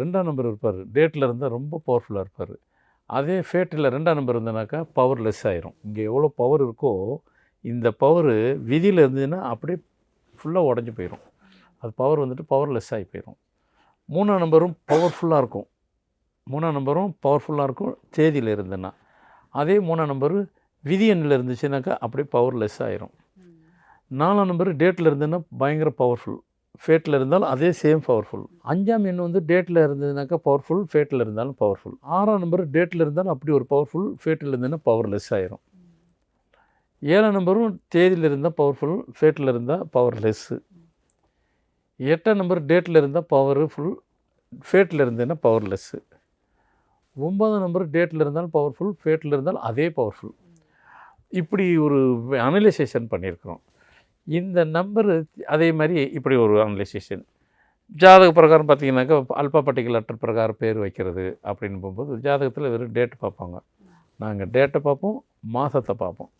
ரெண்டாம் நம்பர் இருப்பார். டேட்டில் இருந்தால் ரொம்ப பவர்ஃபுல்லாக இருப்பார். அதே ஃபேட்டில் ரெண்டாம் நம்பர் இருந்தனாக்கா பவர் லெஸ் ஆயிரும். இங்கே எவ்வளோ பவர் இருக்கோ இந்த பவர் விதியில் இருந்ததுன்னா அப்படியே ஃபுல்லாக உடஞ்சி போயிடும் அது பவர் வந்துட்டு பவர் லெஸ் ஆகி போயிடும் மூணாம் நம்பரும் பவர்ஃபுல்லாக இருக்கும். மூணாம் நம்பரும் பவர்ஃபுல்லாக இருக்கும் தேதியில் இருந்ததுன்னா. அதே மூணாம் நம்பரு விதி எண்ணில் இருந்துச்சுனாக்கா அப்படியே பவர் லெஸ் ஆயிரும் நாலாம் நம்பர் டேட்டில் இருந்ததுன்னா பயங்கர பவர்ஃபுல் ஃபேட்டில் இருந்தாலும் அதே சேம் பவர்ஃபுல் அஞ்சாம் எண் வந்து டேட்டில் இருந்ததுனாக்கா பவர்ஃபுல் ஃபேட்டில் இருந்தாலும் பவர்ஃபுல் ஆறாம் நம்பர் டேட்டில் இருந்தாலும் அப்படி ஒரு பவர்ஃபுல் ஃபேட்டில் இருந்ததுன்னா பவர்லெஸ் ஆயிரும். ஏழாம் நம்பரும் தேதியில் இருந்தால் பவர்ஃபுல் ஃபேட்டில் இருந்தால் பவர்லெஸ்ஸு எட்டாம் நம்பர் டேட்டில் இருந்தால் பவர் ஃபுல் ஃபேட்டில் இருந்ததுன்னா பவர்லெஸ்ஸு ஒம்பதாம் ஒன்பதாம் நம்பர் டேட்டில் இருந்தாலும் பவர்ஃபுல் ஃபேட்டில் இருந்தாலும் அதே பவர்ஃபுல் இப்படி ஒரு அனலைசேஷன் பண்ணியிருக்கிறோம். இந்த நம்பரு அதே மாதிரி இப்படி ஒரு அனலைசேஷன் ஜாதக பிரகாரம் பார்த்தீங்கன்னாக்கா அல்பா பட்டிக்கல் லெட்டர் பிரகாரம் பேர் வைக்கிறது அப்படின்னு போகும்போது ஜாதகத்தில் வெறும் டேட் பார்ப்பாங்க. நாங்கள் டேட்டை பார்ப்போம் மாதத்தை பார்ப்போம்.